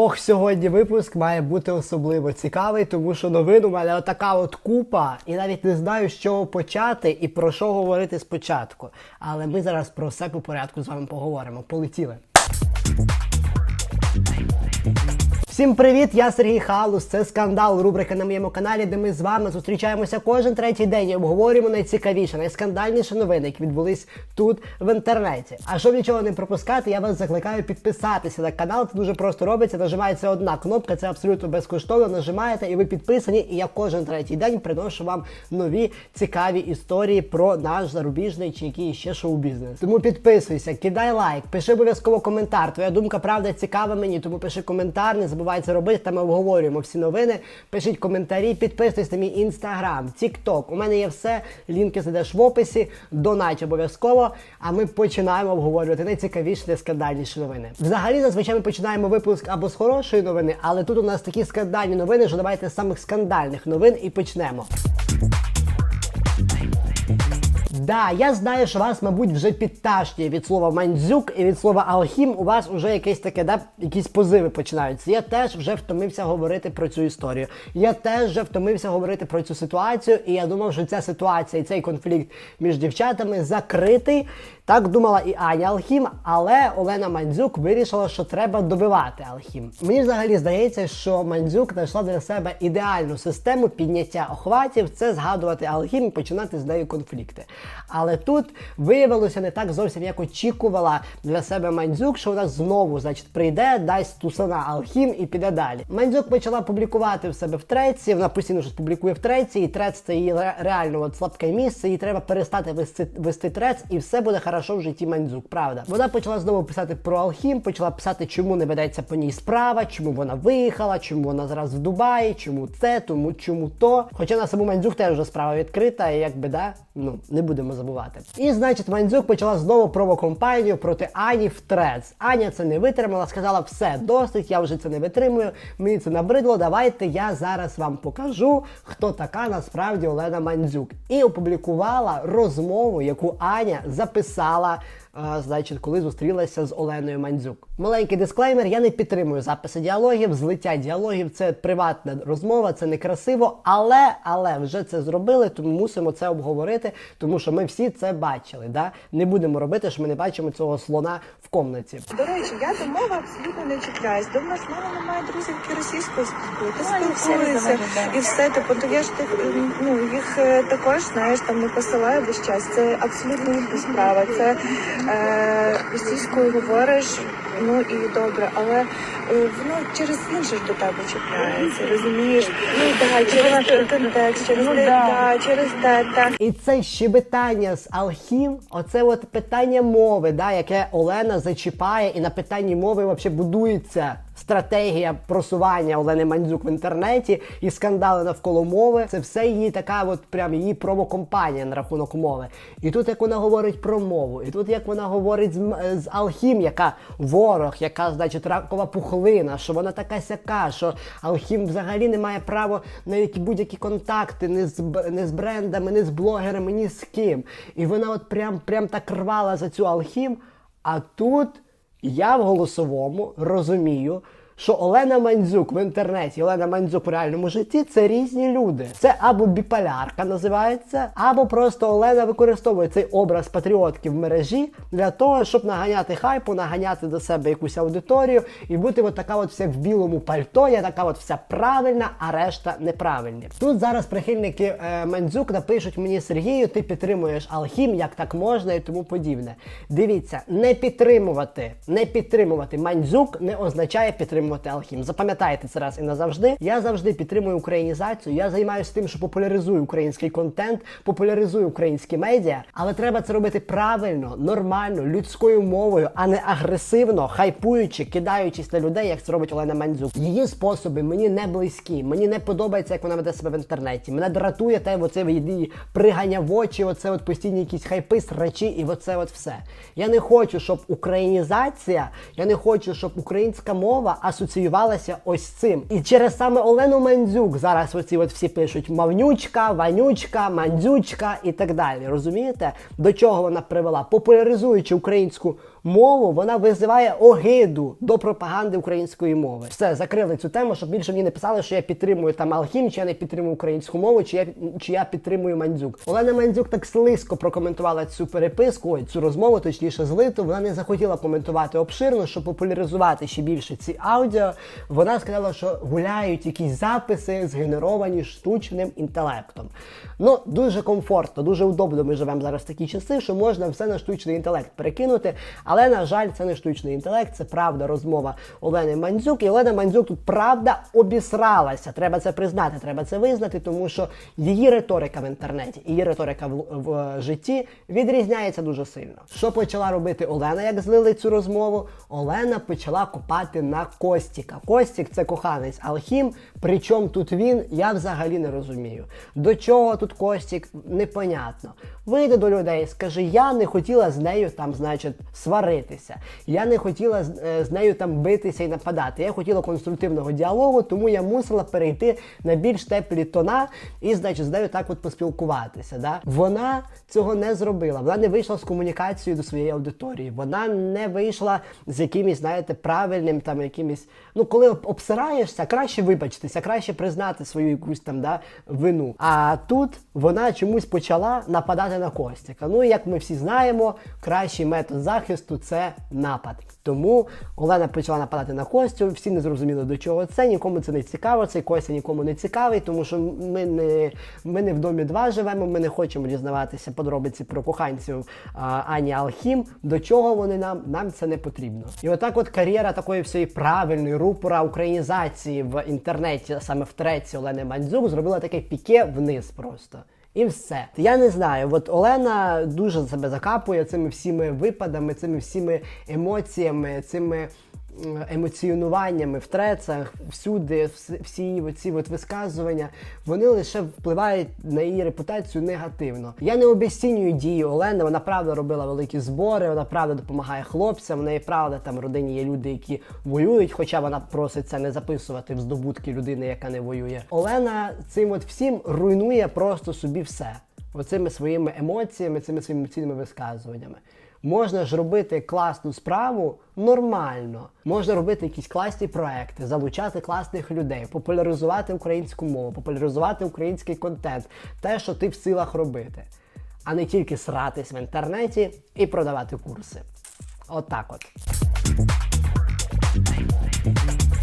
Ох, сьогодні випуск має бути особливо цікавий, тому що новин у мене отака от купа, і навіть не знаю, з чого почати і про що говорити спочатку. Але ми зараз про все по порядку з вами поговоримо. Полетіли. Всім привіт! Я Сергій Халус. Це скандал. Рубрика на моєму каналі, де ми з вами зустрічаємося кожен третій день і обговорюємо найцікавіше, найскандальніші новини, які відбулись тут в інтернеті. А щоб нічого не пропускати, я вас закликаю підписатися на канал. Це дуже просто робиться. Нажимається одна кнопка, це абсолютно безкоштовно. Нажимаєте і ви підписані. І я кожен третій день приношу вам нові цікаві історії про наш зарубіжний чи який ще шоу-бізнес. Тому підписуйся, кидай лайк, пиши обов'язково коментар. Твоя думка правда цікава мені, тому пиши коментар, не забувай це робити. Там ми обговорюємо всі новини. Пишіть коментарі, підписуйтесь на мій інстаграм, тікток. У мене є все. Лінки знайдеш в описі. Донать обов'язково. А ми починаємо обговорювати найцікавіші, найскандальніші новини. Взагалі, зазвичай ми починаємо випуск або з хорошої новини, але тут у нас такі скандальні новини, що давайте з самих скандальних новин і почнемо. Да, я знаю, що вас, мабуть, вже підташнює від слова мандзюк і від слова алхім. У вас вже якесь таке, да, якісь позиви починаються. Я теж вже втомився говорити про цю історію. Я теж вже втомився говорити про цю ситуацію, і я думав, що ця ситуація і цей конфлікт між дівчатами закритий. Так думала і Аня Алхім, але Олена Мандзюк вирішила, що треба добивати Алхім. Мені взагалі здається, що Мандзюк знайшла для себе ідеальну систему підняття охватів. Це згадувати Алхім і починати з нею конфлікти. Але тут виявилося не так зовсім, як очікувала для себе Мандзюк, що вона знову, значить, прийде, дасть тусана Алхім і піде далі. Мандзюк почала публікувати в себе в треці. Вона постійно щось публікує в треці, і трец це її реально от слабке місце. Їй треба перестати вести, вести трец, і все буде хорошо в житті Мандзюк. Правда, вона почала знову писати про Алхім, почала писати, чому не ведеться по ній справа, чому вона виїхала, чому вона зараз в Дубаї, чому це, тому чому то. Хоча на саму Мандзюк теж вже справа відкрита, і якби да, ну не будемо забувати. І значить, Мандзюк почала знову провокомпанію проти Ані в трец. Аня це не витримала, сказала, все, досить, я вже це не витримую. Мені це набридло. Давайте я зараз вам покажу, хто така насправді Олена Мандзюк. І опублікувала розмову, яку Аня записала. А, Значить, коли зустрілася з Оленою Мандзюк. Маленький дисклеймер: я не підтримую записи діалогів, злиття діалогів це приватна розмова, це некрасиво, але але вже це зробили, тому мусимо це обговорити, тому що ми всі це бачили. Да? Не будемо робити, що ми не бачимо цього слона в комнаті. До речі, я до мови абсолютно не чіпляюсь. До нас мене немає друзів, які російською спілкуються, спілкуються і все. Типу, то я ж тих, ну їх е, також знаєш, там не посилаю весь час. Це абсолютно їхня справа. Це російською говориш. Ну і добре, але е, воно через інше ж до тебе чіпляється, розумієш? Ну да, через контекст, через ну, да, через те, так. І це щебетання з Алхім, оце от питання мови, да, яке Олена зачіпає, і на питанні мови взагалі будується стратегія просування Олени Мандзюк в інтернеті і скандали навколо мови. Це все її така, от прям її промокомпанія на рахунок мови. І тут як вона говорить про мову, і тут як вона говорить з, з Алхім, яка ворог, яка, значить, ракова пухлина, що вона така сяка, що Алхім взагалі не має права на які будь-які контакти, не з, не з брендами, не з блогерами, ні з ким. І вона от прям, прям так рвала за цю Алхім. А тут я в голосовому розумію, що Олена Мандзюк в інтернеті, Олена Мандзюк в реальному житті це різні люди. Це або біполярка називається, або просто Олена використовує цей образ патріотки в мережі для того, щоб наганяти хайпу, наганяти до себе якусь аудиторію і бути от така от вся в білому пальто, я така от вся правильна, а решта неправильні. Тут зараз прихильники е, Мандзюк напишуть мені Сергію, ти підтримуєш Алхім, як так можна і тому подібне. Дивіться, не підтримувати, не підтримувати Мандзюк не означає підтримувати Алхім. Запам'ятайте це раз і назавжди. Я завжди підтримую українізацію. Я займаюся тим, що популяризую український контент, популяризую українські медіа, але треба це робити правильно, нормально, людською мовою, а не агресивно, хайпуючи, кидаючись на людей, як це робить Олена Мандзюк. Її способи мені не близькі. Мені не подобається, як вона веде себе в інтернеті. Мене дратує те, оце її пригання в очі, оце от постійні якісь хайпи, срачі, і оце от все. Я не хочу, щоб українізація, я не хочу, щоб українська мова асоціювалася ось цим. І через саме Олену Мандзюк зараз оці от всі пишуть мавнючка, ванючка, мандзючка і так далі. Розумієте, до чого вона привела? Популяризуючи українську мову, вона визиває огиду до пропаганди української мови. Все, закрили цю тему, щоб більше мені не писали, що я підтримую там Алхім, чи я не підтримую українську мову, чи я чи я підтримую Мандзюк. Олена Мандзюк так слизько прокоментувала цю переписку, цю розмову, точніше злиту. Вона не захотіла коментувати обширно, щоб популяризувати ще більше ці аудіо. Вона сказала, що гуляють якісь записи, згенеровані штучним інтелектом. Ну, дуже комфортно, дуже удобно. Ми живемо зараз в такі часи, що можна все на штучний інтелект перекинути. Але, на жаль, це не штучний інтелект, це правда розмова Олени Мандзюк. І Олена Мандзюк тут правда обісралася. Треба це признати, треба це визнати, тому що її риторика в інтернеті, її риторика в, в житті відрізняється дуже сильно. Що почала робити Олена, як злили цю розмову? Олена почала копати на Костіка. Костік це коханець Алхім. Причому тут він, я взагалі не розумію. До чого тут Костік, непонятно. Вийди до людей, скажи, я не хотіла з нею там, значить, сваритися. Я не хотіла е, з нею там битися і нападати. Я хотіла конструктивного діалогу, тому я мусила перейти на більш теплі тона і, значить, з нею так от поспілкуватися. Да? Вона цього не зробила. Вона не вийшла з комунікацією до своєї аудиторії. Вона не вийшла з якимось, знаєте, правильним там якимось. Ну, коли обсираєшся, краще вибачитися, краще признати свою якусь там да, вину. А тут вона чомусь почала нападати на Костяка. Ну, як ми всі знаємо, кращий метод захисту це напад. Тому Олена почала нападати на Костю, всі не зрозуміли до чого це, нікому це не цікаво, цей Костя нікому не цікавий, тому що ми не, ми не в домі два живемо, ми не хочемо дізнаватися подробиці про коханців а, Ані Алхім. До чого вони нам? Нам це не потрібно. І отак от кар'єра такої всієї правильної рупора українізації в інтернеті, саме в треці Олени Мандзюк, зробила таке піке вниз просто. І все. Я не знаю. От Олена дуже себе закапує цими всіми випадами, цими всіми емоціями, цими емоціонуваннями в трецах, всюди, всі ці от висказування, вони лише впливають на її репутацію негативно. Я не обіцінюю дії Олени. Вона правда робила великі збори, вона правда допомагає хлопцям. В неї правда там в родині є люди, які воюють, хоча вона просить це не записувати в здобутки людини, яка не воює. Олена цим от всім руйнує просто собі все. Оцими своїми емоціями, цими своїми емоційними висказуваннями. Можна ж робити класну справу нормально. Можна робити якісь класні проекти, залучати класних людей, популяризувати українську мову, популяризувати український контент, те, що ти в силах робити, а не тільки сратись в інтернеті і продавати курси. Отак от.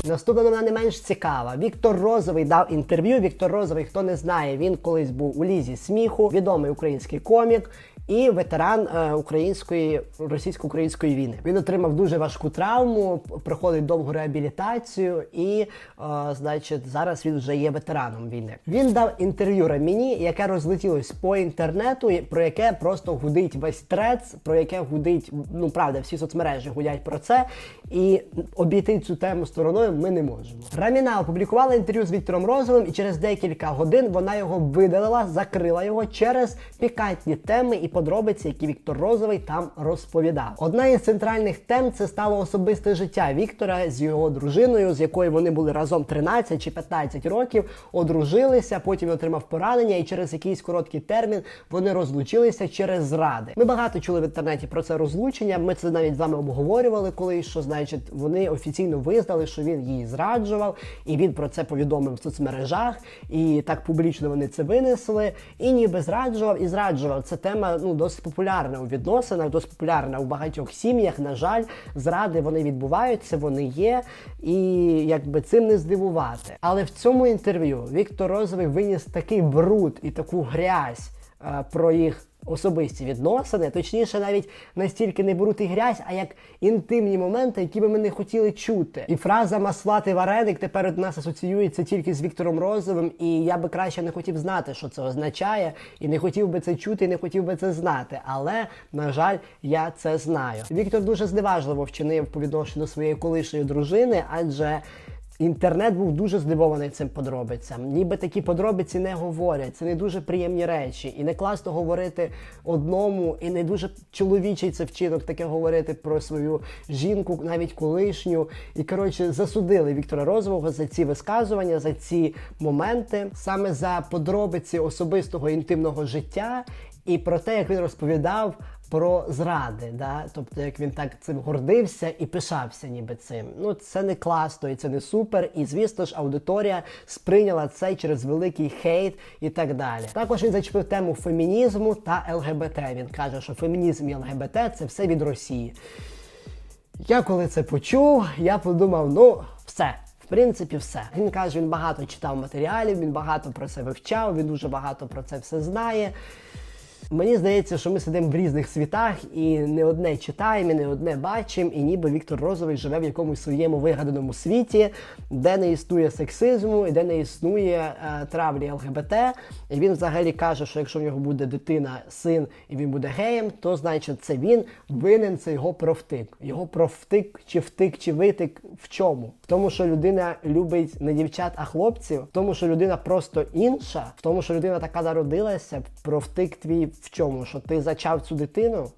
Наступна новина не менш цікава. Віктор Розовий дав інтерв'ю. Віктор Розовий, хто не знає, він колись був у лізі сміху, відомий український комік і ветеран е, української російсько-української війни. Він отримав дуже важку травму, проходить довгу реабілітацію, і, е, значить, зараз він вже є ветераном війни. Він дав інтерв'ю Раміні, яке розлетілось по інтернету, про яке просто гудить весь трец, про яке гудить, ну правда, всі соцмережі гудять про це. І обійти цю тему стороною ми не можемо. Раміна опублікувала інтерв'ю з Віктором Розовим, і через декілька годин вона його видалила, закрила його через пікантні теми і подробиці, які Віктор Розовий там розповідав. Одна із центральних тем це стало особисте життя Віктора з його дружиною, з якою вони були разом 13 чи 15 років, одружилися, потім отримав поранення, і через якийсь короткий термін вони розлучилися через зради. Ми багато чули в інтернеті про це розлучення. Ми це навіть з вами обговорювали колись, що значить вони офіційно визнали, що він її зраджував, і він про це повідомив в соцмережах, і так публічно вони це винесли. І ніби зраджував і зраджував. Це тема ну досить популярна у відносинах, досить популярна у багатьох сім'ях. На жаль, зради вони відбуваються, вони є, і якби цим не здивувати. Але в цьому інтерв'ю Віктор Розовий виніс такий бруд і таку грязь е, про їх особисті відносини, точніше, навіть настільки не беруть і грязь, а як інтимні моменти, які би ми не хотіли чути. І фраза маслати вареник тепер у нас асоціюється тільки з Віктором Розовим, і я би краще не хотів знати, що це означає, і не хотів би це чути, і не хотів би це знати. Але на жаль, я це знаю. Віктор дуже зневажливо вчинив по відношенню своєї колишньої дружини, адже. Інтернет був дуже здивований цим подробицям. Ніби такі подробиці не говорять. Це не дуже приємні речі. І не класно говорити одному, і не дуже чоловічий це вчинок таке говорити про свою жінку, навіть колишню. І коротше засудили Віктора Розового за ці висказування, за ці моменти, саме за подробиці особистого інтимного життя. І про те, як він розповідав про зради, да? тобто як він так цим гордився і пишався ніби цим. Ну це не класно і це не супер. І звісно ж, аудиторія сприйняла це через великий хейт і так далі. Також він зачепив тему фемінізму та ЛГБТ. Він каже, що фемінізм і ЛГБТ це все від Росії. Я коли це почув, я подумав, ну все. В принципі, все. Він каже, він багато читав матеріалів, він багато про це вивчав, він дуже багато про це все знає. Мені здається, що ми сидимо в різних світах і не одне читаємо, і не одне бачимо, і ніби Віктор Розовий живе в якомусь своєму вигаданому світі, де не існує сексизму і де не існує е, травлі ЛГБТ. І він взагалі каже, що якщо в нього буде дитина, син, і він буде геєм, то значить це він винен, це його профтик. Його профтик, чи втик, чи витик в чому? В тому, що людина любить не дівчат, а хлопців, в тому, що людина просто інша, в тому, що людина така народилася, профтик твій в чому? Що ти зачав цю дитину?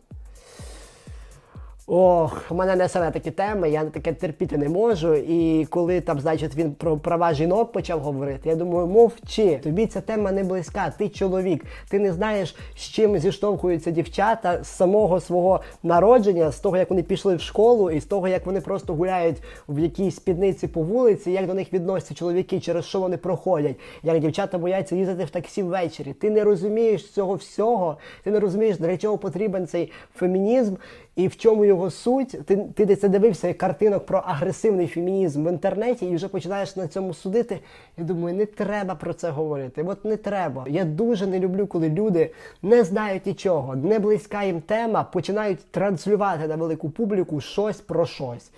Ох, мене несе на такі теми, я таке терпіти не можу. І коли там, значить, він про права жінок почав говорити, я думаю, мовчи, тобі ця тема не близька, ти чоловік, ти не знаєш, з чим зіштовхуються дівчата з самого свого народження, з того, як вони пішли в школу, і з того, як вони просто гуляють в якійсь спідниці по вулиці, як до них відносяться чоловіки, через що вони проходять, як дівчата бояться їздити в таксі ввечері. Ти не розумієш цього всього, ти не розумієш, для чого потрібен цей фемінізм. І в чому його суть? Ти, ти десь дивився картинок про агресивний фемінізм в інтернеті і вже починаєш на цьому судити. Я думаю, не треба про це говорити. От не треба. Я дуже не люблю, коли люди не знають нічого, не близька їм тема, починають транслювати на велику публіку щось про щось.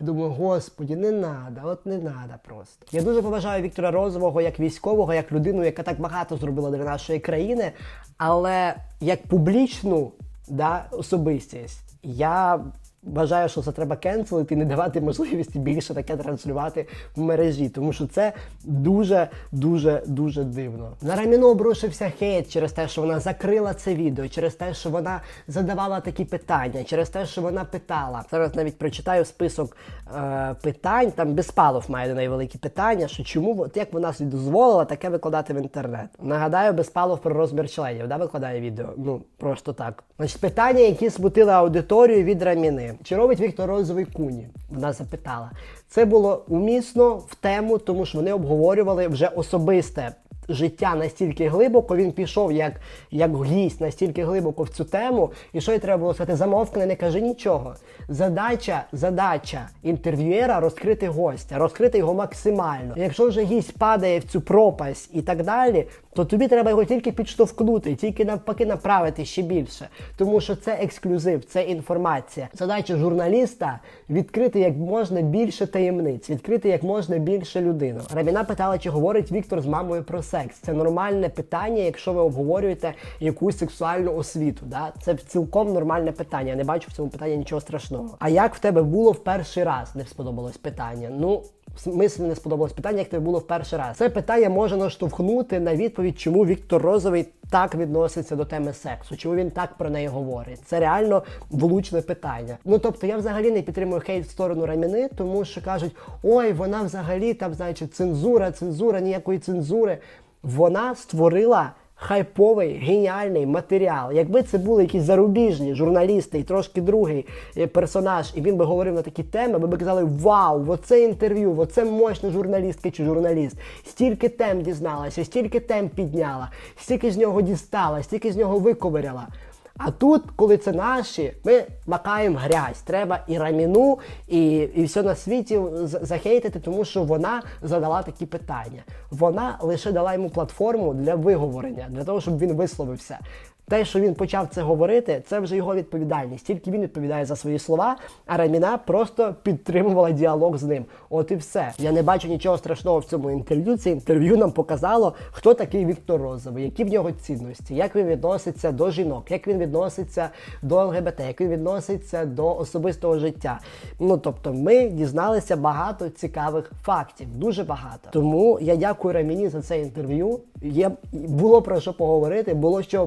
Я думаю, господі, не надо, от не надо просто. Я дуже поважаю Віктора Розового як військового, як людину, яка так багато зробила для нашої країни, але як публічну да, особистість. Я вважаю, що це треба кенселити і не давати можливості більше таке транслювати в мережі, тому що це дуже, дуже, дуже дивно. На Раміну обрушився хейт через те, що вона закрила це відео, через те, що вона задавала такі питання, через те, що вона питала. Зараз навіть прочитаю список е, питань. Там Безпалов має до найвеликі питання, що чому от як вона собі дозволила таке викладати в інтернет. Нагадаю, Безпалов про розмір членів, да, викладає відео. Ну просто так. Значить, питання, які смутили аудиторію від Раміни. Чи робить Віктор Розовий куні? Вона запитала. Це було умісно в тему, тому що вони обговорювали вже особисте життя настільки глибоко, він пішов як, як гість настільки глибоко в цю тему, і що й треба було сказати, замовкни, не кажи нічого. Задача, задача інтерв'юєра розкрити гостя, розкрити його максимально. Якщо вже гість падає в цю пропасть і так далі, то тобі треба його тільки підштовхнути, тільки навпаки направити ще більше. Тому що це ексклюзив, це інформація. Задача журналіста відкрити як можна більше таємниць, відкрити як можна більше людину. Рабіна питала, чи говорить Віктор з мамою про секс. Це нормальне питання, якщо ви обговорюєте якусь сексуальну освіту. Да? Це цілком нормальне питання. Я не бачу в цьому питанні нічого страшного. А як в тебе було в перший раз? Не сподобалось питання? Ну. В смислі не сподобалось питання, як тобі було в перший раз. Це питання може наштовхнути на відповідь, чому Віктор Розовий так відноситься до теми сексу, чому він так про неї говорить. Це реально влучне питання. Ну тобто я взагалі не підтримую хейт в сторону Раміни, тому що кажуть, ой, вона взагалі там, значить, цензура, цензура, ніякої цензури. Вона створила. Хайповий геніальний матеріал. Якби це були якісь зарубіжні журналісти і трошки другий е, персонаж, і він би говорив на такі теми, ви б казали: Вау, оце інтерв'ю, оце мощна журналістка чи журналіст. Стільки тем дізналася, стільки тем підняла, стільки з нього дістала, стільки з нього виковиряла. А тут, коли це наші, ми макаємо грязь. Треба і раміну, і, і все на світі захейтити, тому що вона задала такі питання. Вона лише дала йому платформу для виговорення, для того, щоб він висловився. Те, що він почав це говорити, це вже його відповідальність. Тільки він відповідає за свої слова, а Раміна просто підтримувала діалог з ним. От і все. Я не бачу нічого страшного в цьому інтерв'ю. Це інтерв'ю нам показало, хто такий Віктор Розовий, які в нього цінності, як він відноситься до жінок, як він відноситься до ЛГБТ, як він відноситься до особистого життя. Ну тобто, ми дізналися багато цікавих фактів, дуже багато. Тому я дякую Раміні за це інтерв'ю. Є було про що поговорити, було з чого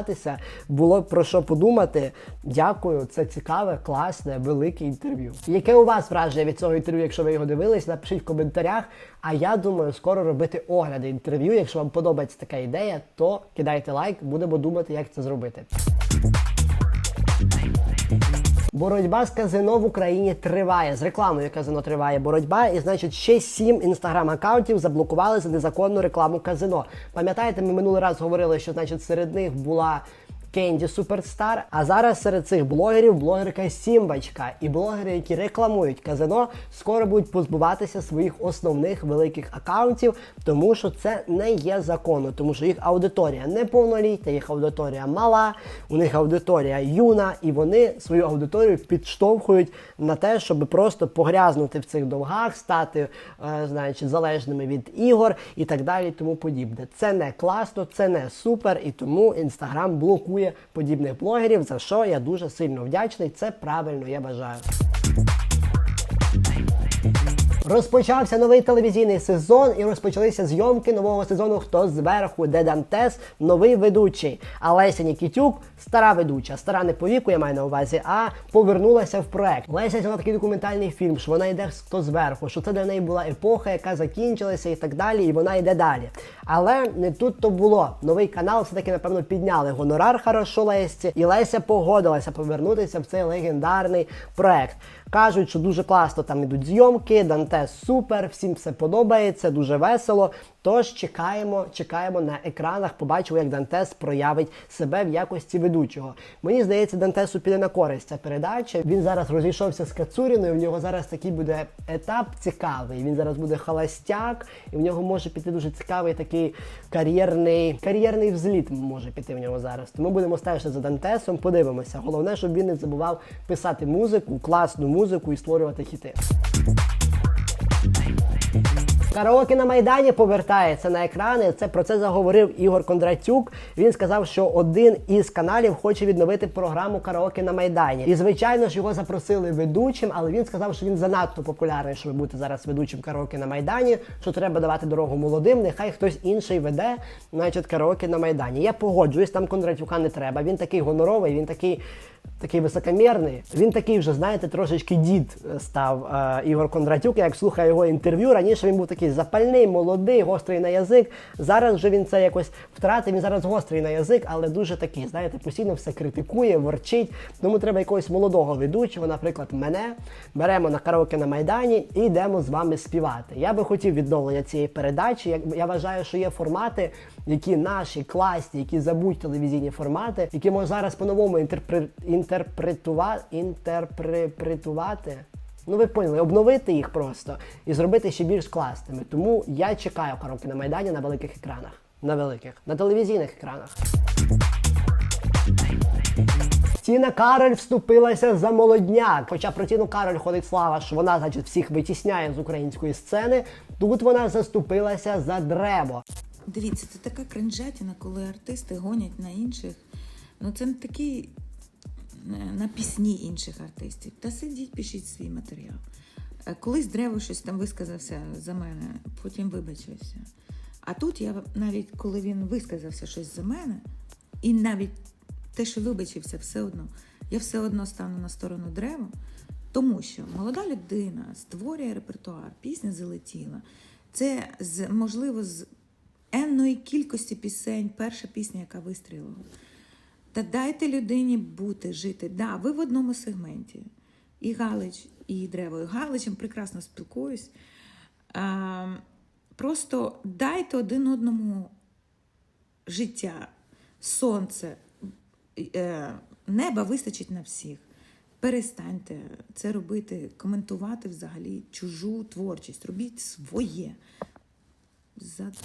посміятися, було про що подумати. Дякую, це цікаве, класне, велике інтерв'ю. Яке у вас враження від цього інтерв'ю, якщо ви його дивились, напишіть в коментарях. А я думаю, скоро робити огляди інтерв'ю. Якщо вам подобається така ідея, то кидайте лайк, будемо думати, як це зробити. Боротьба з казино в Україні триває. З рекламою казино триває боротьба, і значить ще сім інстаграм-аккаунтів заблокували за незаконну рекламу казино. Пам'ятаєте, ми минулий раз говорили, що значить серед них була. Кенді Суперстар, а зараз серед цих блогерів блогерка Сімбачка. І блогери, які рекламують казино, скоро будуть позбуватися своїх основних великих акаунтів, тому що це не є законно, тому що їх аудиторія неповнолітня, їх аудиторія мала, у них аудиторія юна, і вони свою аудиторію підштовхують на те, щоб просто погрязнути в цих довгах, стати е, значить, залежними від ігор і так далі, тому подібне. Це не класно, це не супер, і тому інстаграм блокує подібних блогерів, за що я дуже сильно вдячний. Це правильно, я бажаю. Розпочався новий телевізійний сезон і розпочалися зйомки нового сезону Хто зверху, де Дантес, новий ведучий. А Леся Нікітюк, стара ведуча, стара не по віку, я маю на увазі, а повернулася в проект. Леся зняла такий документальний фільм, що вона йде хто зверху, що це для неї була епоха, яка закінчилася і так далі, і вона йде далі. Але не тут то було. Новий канал все-таки, напевно, підняли гонорар хорошо Лесці, і Леся погодилася повернутися в цей легендарний проект. Кажуть, що дуже класно там ідуть зйомки, Дантес супер, всім все подобається, дуже весело. Тож чекаємо, чекаємо на екранах, побачимо, як Дантес проявить себе в якості ведучого. Мені здається, Дантесу піде на користь ця передача. Він зараз розійшовся з Кацуріною. В нього зараз такий буде етап цікавий. Він зараз буде холостяк, і в нього може піти дуже цікавий такий кар'єрний кар'єрний взліт може піти в нього зараз. Тому будемо стежити за Дантесом, подивимося. Головне, щоб він не забував писати музику, класну музику і створювати хіти. Караоке на Майдані повертається на екрани. Це про це заговорив Ігор Кондратюк. Він сказав, що один із каналів хоче відновити програму Караоке на Майдані. І звичайно ж його запросили ведучим, але він сказав, що він занадто популярний, щоб бути зараз ведучим караоке на Майдані. Що треба давати дорогу молодим. Нехай хтось інший веде, значить, караоке на Майдані. Я погоджуюсь, там Кондратюка не треба. Він такий гоноровий, він такий. Такий високомірний. Він такий вже, знаєте, трошечки дід став е, Ігор Кондратюк. Як слухаю його інтерв'ю, раніше він був такий запальний, молодий, гострий на язик. Зараз вже він це якось втратив. Він зараз гострий на язик, але дуже такий, знаєте, постійно все критикує, ворчить. Тому треба якогось молодого ведучого, наприклад, мене. Беремо на караоке на Майдані і йдемо з вами співати. Я би хотів відновлення цієї передачі. Я, я вважаю, що є формати, які наші класні, які забудь телевізійні формати, які можна зараз по-новому інтерпре- інтерпретувати, інтерпретувати. Ну, ви поняли, обновити їх просто і зробити ще більш класними. Тому я чекаю караоке на Майдані на великих екранах. На великих, на телевізійних екранах. Тіна Кароль вступилася за молодняк. Хоча про Тіну Кароль ходить слава, що вона, значить, всіх витісняє з української сцени. Тут вона заступилася за древо. Дивіться, це така кринжатіна, коли артисти гонять на інших. Ну це не такий на пісні інших артистів. Та сидіть, пишіть свій матеріал. Е, Колись Древо щось там висказався за мене, потім вибачився. А тут я навіть коли він висказався щось за мене, і навіть те, що вибачився, все одно, я все одно стану на сторону Древа, тому що молода людина створює репертуар, пісня залетіла. Це з можливо з енної кількості пісень, перша пісня, яка вистрілила. Та дайте людині бути, жити. Да, ви в одному сегменті. І Галич, і Древо. І Галичем прекрасно спілкуюсь. А, просто дайте один одному життя, сонце, е, неба вистачить на всіх. Перестаньте це робити, коментувати взагалі чужу творчість. Робіть своє.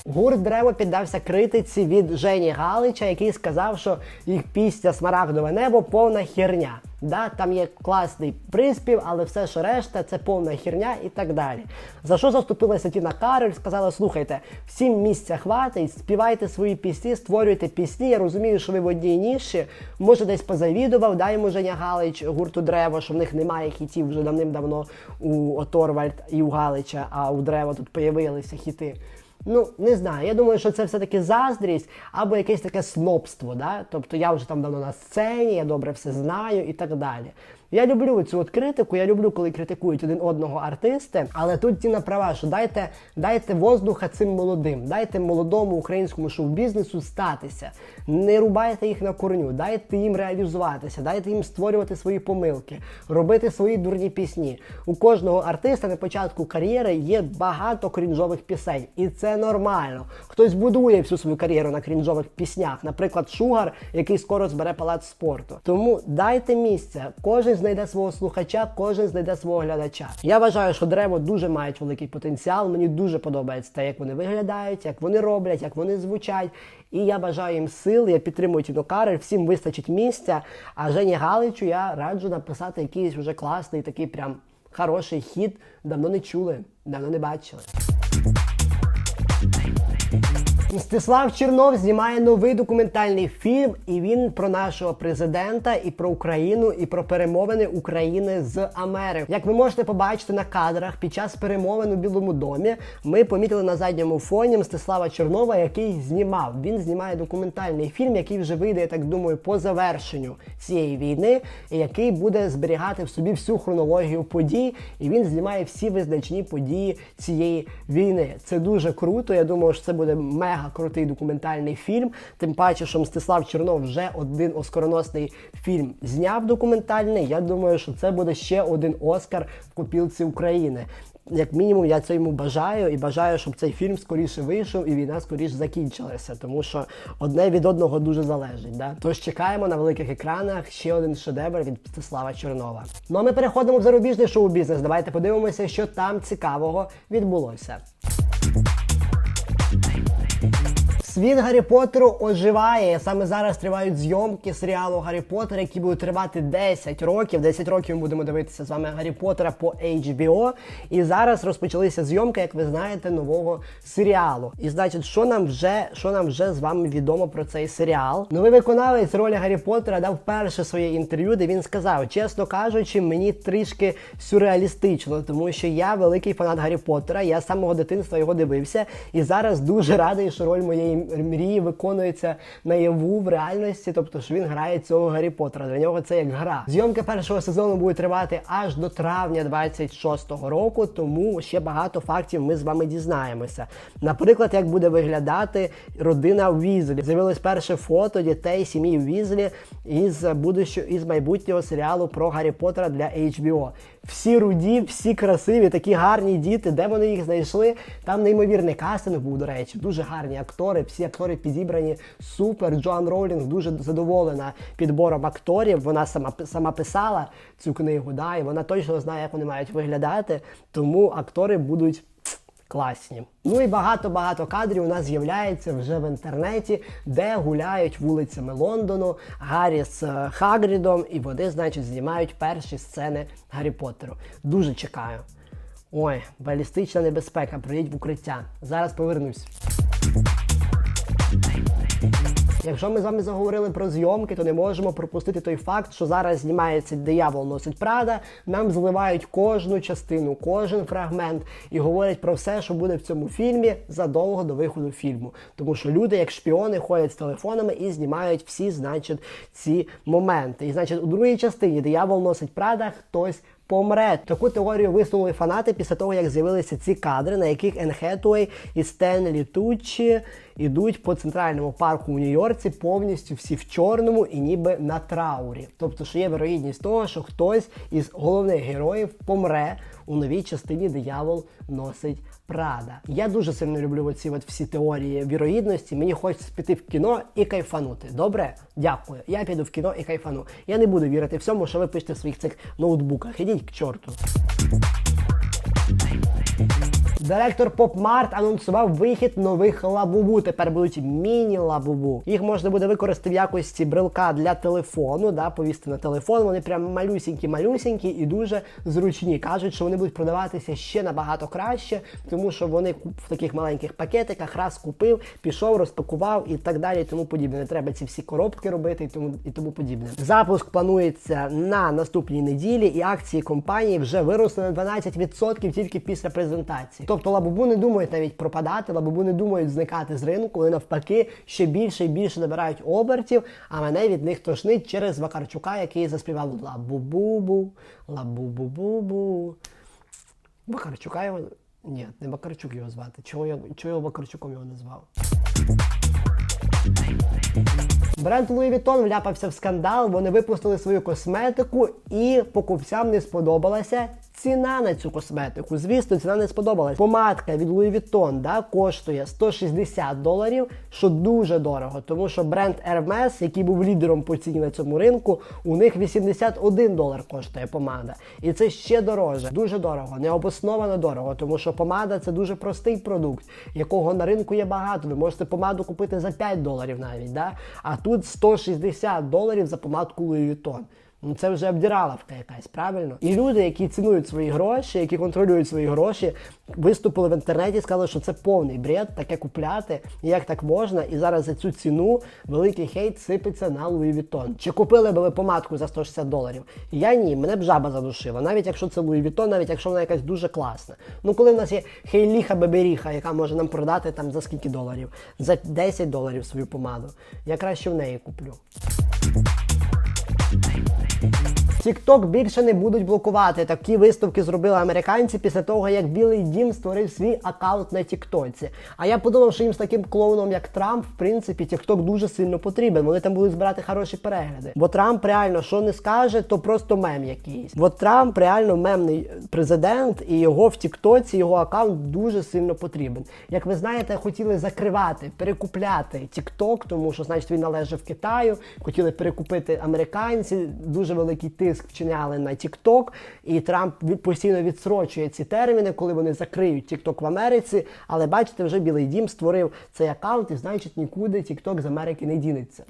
Гурт Древо піддався критиці від Жені Галича, який сказав, що їх пісня Смарагдове небо повна херня. Да, там є класний приспів, але все, що решта, це повна херня і так далі. За що заступилася Тіна Кароль? Сказала: слухайте, всім місця хватить, співайте свої пісні, створюйте пісні. Я розумію, що ви в одній ніші. Може, десь позавідував, дай йому Женя Галич гурту Древо, що в них немає хітів вже давним-давно у Оторвальд і у Галича, а у Древо тут появилися хіти. Ну, не знаю. Я думаю, що це все-таки заздрість або якесь таке снобство. Да? Тобто я вже там давно на сцені, я добре все знаю і так далі. Я люблю цю от критику, я люблю, коли критикують один одного артисти, але тут Тіна права, що дайте, дайте воздуха цим молодим, дайте молодому українському шоу-бізнесу статися. Не рубайте їх на корню, дайте їм реалізуватися, дайте їм створювати свої помилки, робити свої дурні пісні. У кожного артиста на початку кар'єри є багато крінжових пісень, і це нормально. Хтось будує всю свою кар'єру на крінжових піснях, наприклад, Шугар, який скоро збере палац спорту. Тому дайте місце. Кожен знайде свого слухача, кожен знайде свого глядача. Я вважаю, що дерево дуже мають великий потенціал. Мені дуже подобається те, як вони виглядають, як вони роблять, як вони звучать. І я бажаю їм сил, я підтримую Тіну Карель, всім вистачить місця. А Жені Галичу я раджу написати якийсь вже класний, такий прям хороший хіт. Давно не чули, давно не бачили. Мстислав Чернов знімає новий документальний фільм, і він про нашого президента, і про Україну, і про перемовини України з Америкою. Як ви можете побачити на кадрах, під час перемовин у Білому домі ми помітили на задньому фоні Мстислава Чернова, який знімав. Він знімає документальний фільм, який вже вийде, я так думаю, по завершенню цієї війни, і який буде зберігати в собі всю хронологію подій. І він знімає всі визначні події цієї війни. Це дуже круто. Я думаю, що це буде мега крутий документальний фільм. Тим паче, що Мстислав Чернов вже один оскароносний фільм зняв документальний. Я думаю, що це буде ще один Оскар в копілці України. Як мінімум, я це йому бажаю і бажаю, щоб цей фільм скоріше вийшов і війна скоріше закінчилася, тому що одне від одного дуже залежить. Да? Тож чекаємо на великих екранах ще один шедевр від Мстислава Чернова. Ну а ми переходимо в зарубіжний шоу-бізнес. Давайте подивимося, що там цікавого відбулося. Світ Гаррі Поттеру оживає. Саме зараз тривають зйомки серіалу Гаррі Поттер, які будуть тривати 10 років. 10 років ми будемо дивитися з вами Гаррі Поттера по HBO. І зараз розпочалися зйомки, як ви знаєте, нового серіалу. І значить, що нам вже що нам вже з вами відомо про цей серіал? Новий виконавець ролі Гаррі Поттера дав перше своє інтерв'ю, де він сказав: чесно кажучи, мені трішки сюрреалістично, тому що я великий фанат Гаррі Поттера. Я з самого дитинства його дивився, і зараз дуже радий, що роль моєї мрії виконується наяву в реальності, тобто що він грає цього Гаррі Поттера. Для нього це як гра. Зйомки першого сезону будуть тривати аж до травня 26-го року, тому ще багато фактів ми з вами дізнаємося. Наприклад, як буде виглядати родина Візлі. З'явилось перше фото дітей сім'ї Візлі із будущого із майбутнього серіалу про Гаррі Поттера для HBO. Всі руді, всі красиві, такі гарні діти. Де вони їх знайшли? Там неймовірний кастинг був, до речі, дуже гарні актори. Всі актори підібрані супер. Джоан Роулінг дуже задоволена підбором акторів. Вона сама сама писала цю книгу, да, і вона точно знає, як вони мають виглядати. Тому актори будуть. Класні. Ну і багато-багато кадрів у нас з'являється вже в інтернеті, де гуляють вулицями Лондону Гаррі з е, Хагрідом, і вони, значить, знімають перші сцени Гаррі Поттеру. Дуже чекаю. Ой, балістична небезпека, прийдіть в укриття. Зараз повернусь. Якщо ми з вами заговорили про зйомки, то не можемо пропустити той факт, що зараз знімається диявол носить Прада. Нам зливають кожну частину, кожен фрагмент і говорять про все, що буде в цьому фільмі задовго до виходу фільму. Тому що люди, як шпіони, ходять з телефонами і знімають всі, значить, ці моменти. І значить, у другій частині диявол носить Прада, хтось. Помре таку теорію висунули фанати після того, як з'явилися ці кадри, на яких Енн Хетуей і Стенлі Туччі ідуть по центральному парку у Нью-Йорці повністю всі в чорному і ніби на траурі. Тобто, що є вероїдність того, що хтось із головних героїв помре у новій частині диявол носить Прада. Я дуже сильно люблю оці от всі теорії вірогідності. Мені хочеться піти в кіно і кайфанути. Добре? Дякую. Я піду в кіно і кайфану. Я не буду вірити всьому, що ви пишете в своїх цих ноутбуках. Ідіть к чорту. Директор PopMart анонсував вихід нових лабубу. Тепер будуть міні-лабубу. Їх можна буде використати в якості брелка для телефону, да, повісти на телефон. Вони прям малюсінькі-малюсінькі і дуже зручні. Кажуть, що вони будуть продаватися ще набагато краще, тому що вони в таких маленьких пакетиках раз купив, пішов, розпакував і так далі. Тому подібне. Не треба ці всі коробки робити і тому і тому подібне. Запуск планується на наступній неділі, і акції компанії вже виросли на 12% тільки після презентації. Тобто лабубу не думають навіть пропадати, лабубу не думають зникати з ринку, вони навпаки ще більше і більше набирають обертів, а мене від них тошнить через Вакарчука, який заспівав лабубу, лабубу-бу-бу. Вакарчука його. Ні, не Вакарчук його звати. Чого я, чого я Вакарчуком його назвав? Бренд Louis Vuitton вляпався в скандал, вони випустили свою косметику і покупцям не сподобалася ціна на цю косметику. Звісно, ціна не сподобалась. Помадка від Louis Vuitton да, коштує 160 доларів, що дуже дорого, тому що бренд Hermes, який був лідером по ціні на цьому ринку, у них 81 долар коштує помада. І це ще дороже, дуже дорого, необосновано дорого, тому що помада це дуже простий продукт, якого на ринку є багато. Ви можете помаду купити за 5 доларів навіть. Да? А тут 160 доларів за помадку Louis Vuitton. Ну це вже обдираловка якась, правильно? І люди, які цінують свої гроші, які контролюють свої гроші, виступили в інтернеті, сказали, що це повний бред, таке купляти, і як так можна. І зараз за цю ціну великий хейт сипеться на Louis Vuitton. Чи купили б ви помадку за 160 доларів? Я ні, мене б жаба задушила, навіть якщо це Louis Vuitton, навіть якщо вона якась дуже класна. Ну коли в нас є хейліха беберіха, яка може нам продати там за скільки доларів? За 10 доларів свою помаду. Я краще в неї куплю. TikTok більше не будуть блокувати. Такі виставки зробили американці після того, як Білий Дім створив свій аккаунт на Тіктоці. А я подумав, що їм з таким клоуном, як Трамп, в принципі, TikTok дуже сильно потрібен. Вони там будуть збирати хороші перегляди. Бо Трамп реально що не скаже, то просто мем якийсь. Бо Трамп реально мемний президент, і його в Тіктоці, його аккаунт дуже сильно потрібен. Як ви знаєте, хотіли закривати, перекупляти TikTok, тому що, значить, він належав Китаю, хотіли перекупити американці, дуже великий тиск вчиняли на TikTok, і Трамп постійно відсрочує ці терміни, коли вони закриють TikTok в Америці. Але бачите, вже Білий Дім створив цей аккаунт, і значить нікуди TikTok з Америки не дінеться.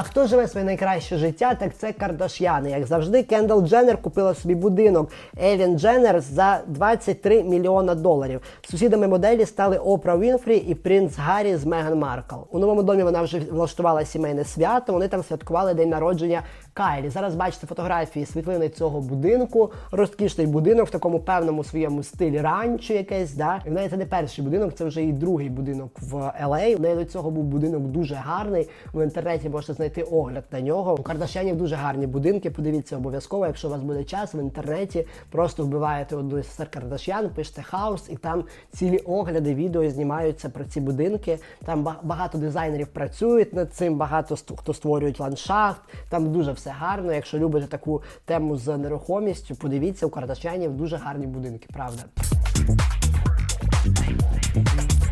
А хто живе своє найкраще життя, так це Кардаш'яни. Як завжди, Кендал Дженнер купила собі будинок Елін Дженнер за 23 мільйона доларів. Сусідами моделі стали Опра Вінфрі і принц Гаррі з Меган Маркл. У новому домі вона вже влаштувала сімейне свято. Вони там святкували день народження Кайлі. Зараз бачите фотографії світлини цього будинку. Розкішний будинок в такому певному своєму стилі ранчо якесь. Да? І в неї це не перший будинок, це вже і другий будинок в LA. У неї до цього був будинок дуже гарний. В інтернеті можете знайти огляд на нього. У Кардашянів дуже гарні будинки. Подивіться обов'язково, якщо у вас буде час в інтернеті, просто вбиваєте одну з сестер Кардашян, пишете хаус, і там цілі огляди, відео знімаються про ці будинки. Там багато дизайнерів працюють над цим, багато хто створюють ландшафт. Там дуже все гарно. Якщо любите таку тему з нерухомістю, подивіться у Кардашянів дуже гарні будинки, правда.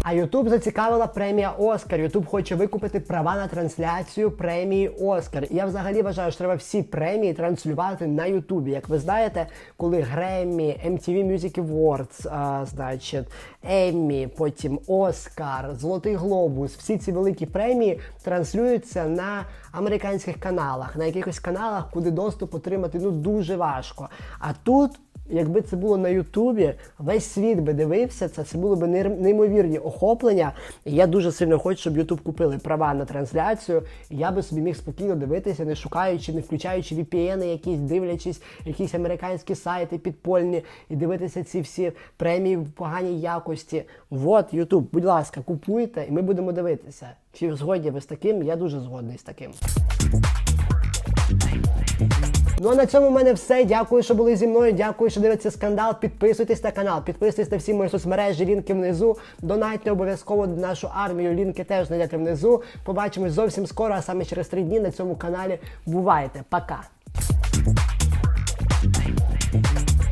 А Ютуб зацікавила премія Оскар. Ютуб хоче викупити права на трансляцію премії Оскар. Я взагалі вважаю, що треба всі премії транслювати на Ютубі. Як ви знаєте, коли Греммі, MTV Music Awards, а, значить, Еммі, потім Оскар, Золотий Глобус, всі ці великі премії транслюються на американських каналах, на якихось каналах, куди доступ отримати ну дуже важко. А тут. Якби це було на Ютубі, весь світ би дивився це, це було б неймовірні охоплення. І я дуже сильно хочу, щоб Ютуб купили права на трансляцію. І я би собі міг спокійно дивитися, не шукаючи, не включаючи VPN якісь, дивлячись якісь американські сайти підпольні і дивитися ці всі премії в поганій якості. Вот, Ютуб, будь ласка, купуйте, і ми будемо дивитися. Чи згодні ви з таким? Я дуже згодний з таким. Ну а на цьому в мене все. Дякую, що були зі мною. Дякую, що дивитеся скандал. Підписуйтесь на канал, підписуйтесь на всі мої соцмережі, лінки внизу. Донайте обов'язково на нашу армію. Лінки теж знайдете внизу. Побачимось зовсім скоро, а саме через три дні на цьому каналі. Бувайте, пока!